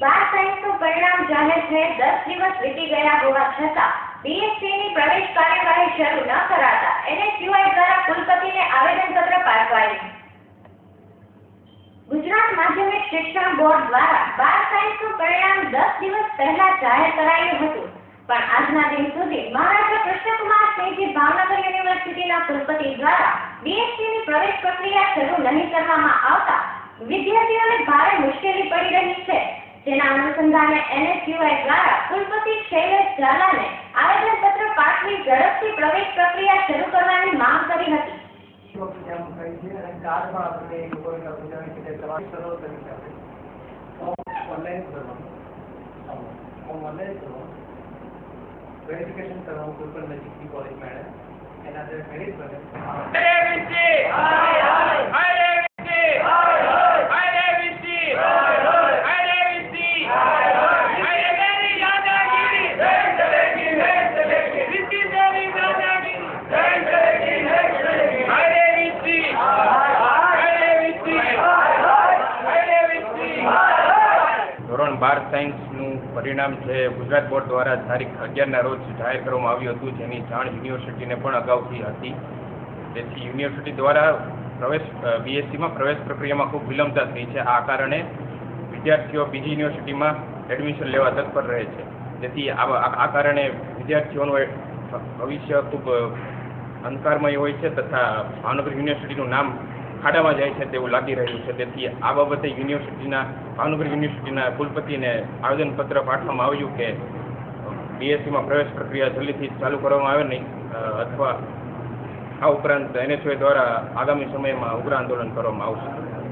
બાર સાયન્સનું પરિણામ જાહેર થયે દસ દિવસ ગયા હોવા છતાં બીએસસીની પ્રવેશ કાર્યવાહી શરૂ દ્વારા કુલપતિને આવેદનપત્ર પાઠવાયું. ગુજરાત માધ્યમિક શિક્ષણ બોર્ડ દ્વારા બાર સાયન્સનું પરિણામ દસ દિવસ પહેલા જાહેર કરાયું હતું. પણ આજના દિન સુધી મહારાજા કૃષ્ણકુમાર સિંહજી ભાવનગર યુનિવર્સિટીના કુલપતિ દ્વારા બીએસસીની પ્રવેશ પ્રક્રિયા શરૂ નહીં કરવામાં આવતા વિદ્યાર્થીઓને ભારે મુશ્કેલી જેના અનુસંધાને એનએસયુઆઈ દ્વારા કુલપતિ શૈલેષ ઝાલાને આવેદનપત્ર પાઠવી ઝડપથી પ્રવેશ પ્રક્રિયા શરૂ કરવાની માંગ કરી હતી. વેરિફિકેશન કરવાનું કોઈ પણ નજીકની કોલેજમાં મેડમ એના અંદર મેરિટ બને ધોરણ બાર સાયન્સનું પરિણામ છે. ગુજરાત બોર્ડ દ્વારા તારીખ અગિયારના રોજ જાહેર કરવામાં આવ્યું હતું, જેની જાણ યુનિવર્સિટીને પણ અગાઉથી હતી. તેથી યુનિવર્સિટી દ્વારા પ્રવેશ બીએસસીમાં પ્રવેશ પ્રક્રિયામાં ખૂબ વિલંબતા થઈ છે. આ કારણે વિદ્યાર્થીઓ બીજી યુનિવર્સિટીમાં એડમિશન લેવા તત્પર રહે છે. તેથી આ કારણે વિદ્યાર્થીઓનું ભવિષ્ય ખૂબ અંધકારમય હોય છે તથા ભાવનગર યુનિવર્સિટીનું નામ ખાડામાં જાય છે તેવું લાગી રહ્યું છે. તેથી આ બાબતે યુનિવર્સિટીના, ભાવનગર યુનિવર્સિટીના કુલપતિને આવેદનપત્ર પાઠવવામાં આવ્યું કે બીએસસીમાં પ્રવેશ પ્રક્રિયા જલ્દીથી ચાલુ કરવામાં આવે નહીં અથવા આ ઉપરાંત એનએસયુઆઈ દ્વારા આગામી સમયમાં ઉગ્ર આંદોલન કરવામાં આવશે.